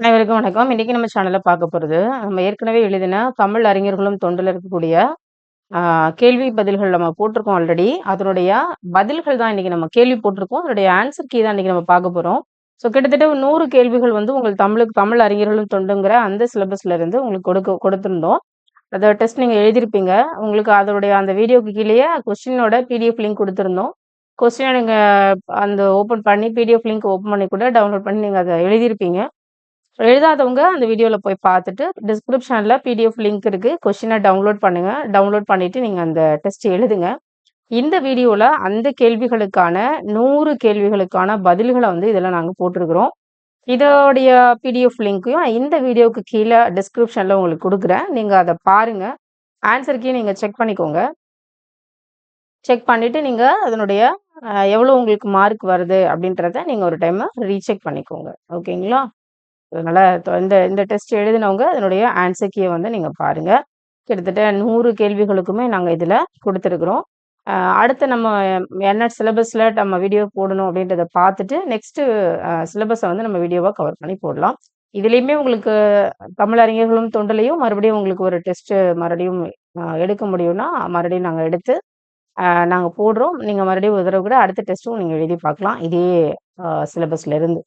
அனைவருக்கும் வணக்கம். இன்றைக்கி நம்ம சேனலில் பார்க்க போகிறது நம்ம ஏற்கனவே எழுதின தமிழ் அறிஞர்களும் தொண்டில் இருக்கக்கூடிய கேள்வி பதில்கள் நம்ம போட்டிருக்கோம் ஆல்ரெடி. அதனுடைய பதில்கள் தான் இன்றைக்கி நம்ம கேள்வி போட்டிருக்கோம். அதனுடைய ஆன்சர் கீ தான் இன்றைக்கி நம்ம பார்க்க போகிறோம் ஸோ கிட்டத்தட்ட நூறு கேள்விகள் வந்து உங்களுக்கு தமிழுக்கு தமிழ் அறிஞர்களும் தொண்டுங்கிற அந்த சிலபஸ்ல இருந்து உங்களுக்கு கொடுக்க கொடுத்துருந்தோம் அத டெஸ்ட் நீங்கள் எழுதியிருப்பீங்க. உங்களுக்கு அதனுடைய அந்த வீடியோக்கு கீழேயே கொஸ்டினோட பிடிஎஃப் லிங்க் கொடுத்துருந்தோம் கொஸ்டினை நீங்கள் அந்த ஓப்பன் பண்ணி பிடிஎஃப் லிங்க் ஓப்பன் பண்ணி கூட டவுன்லோட் பண்ணி நீங்கள் அதை எழுதியிருப்பீங்க. எழுதாதவங்க அந்த வீடியோவில் போய் பார்த்துட்டு, டிஸ்கிரிப்ஷனில் பிடிஎஃப் லிங்க் இருக்குது கொஷினை டவுன்லோட் பண்ணுங்கள் டவுன்லோட் பண்ணிவிட்டு நீங்கள் அந்த டெஸ்ட் எழுதுங்க. இந்த வீடியோவில் அந்த கேள்விகளுக்கான நூறு கேள்விகளுக்கான பதில்களை வந்து இதில் நாங்கள் போட்டிருக்கிறோம். இதோடைய பிடிஎஃப் லிங்க்கையும் இந்த வீடியோவுக்கு கீழே டிஸ்கிரிப்ஷனில் உங்களுக்கு கொடுக்குறேன் நீங்கள் அதை பாருங்க. ஆன்சருக்கையும் நீங்கள் செக் பண்ணிக்கோங்க. செக் பண்ணிவிட்டு நீங்கள் அதனுடைய எவ்வளோ உங்களுக்கு மார்க் வருது அப்படின்றத நீங்கள் ஒரு டைம் ரீசெக் பண்ணிக்கோங்க. ஓகேங்களா? அதனால இந்த இந்த டெஸ்ட் எழுதினவங்க அதனுடைய ஆன்சர் கீயை வந்து நீங்கள் பாருங்கள் கிட்டத்தட்ட நூறு கேள்விகளுக்குமே நாங்கள் இதில் கொடுத்துருக்குறோம் அடுத்து நம்ம என்ன சிலபஸில் நம்ம வீடியோ போடணும் அப்படின்றத பார்த்துட்டு, நெக்ஸ்ட்டு சிலபஸை வந்து நம்ம வீடியோவாக கவர் பண்ணி போடலாம். இதுலேயுமே உங்களுக்கு தமிழ் அறிஞர்களும் மறுபடியும் உங்களுக்கு ஒரு டெஸ்ட்டு மறுபடியும் எடுக்க முடியும்னா, மறுபடியும் நாங்கள் எடுத்து நாங்கள் போடுறோம். நீங்கள் மறுபடியும் ஒரு கூட அடுத்த டெஸ்ட்டும் நீங்கள் எழுதி பார்க்கலாம். இதே சிலபஸ்லேருந்து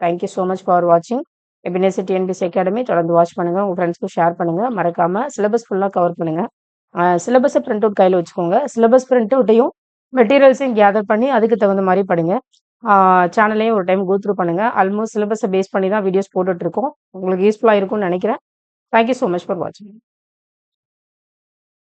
thank you so thank you much for வாட்சிங். எபினேசி டிஎன்பிஎஸ்சி அகாடமி தொடர்ந்து வாட்ச் பண்ணுங்க. உங்க ஃப்ரெண்ட்ஸ்க்கும் ஷேர் பண்ணுங்க. மறக்காம சிலபஸ் ஃபுல்லா கவர் பண்ணுங்க. அ சிலபஸ பிரிண்ட் அவுட் கையில வச்சுக்கோங்க. சிலபஸ் பிரிண்ட் அவுட்டையும் மெட்டீரியல்ஸையும் கேதர் பண்ணி அதுக்கு தகுந்த மாதிரி படிங்க. சேனலையும் ஒரு டைம் கோ த்ரூ பண்ணுங்க. ஆல்மோஸ்ட் சிலபஸ பேஸ் பண்ணி தான் வீடியோஸ் போட்டுட்டு இருக்கோம். உங்களுக்கு யூஸ்ஃபுல்லா இருக்கும்னு நினைக்கிறேன் தேங்க் யூ மச் ஃபார் வாட்சிங்.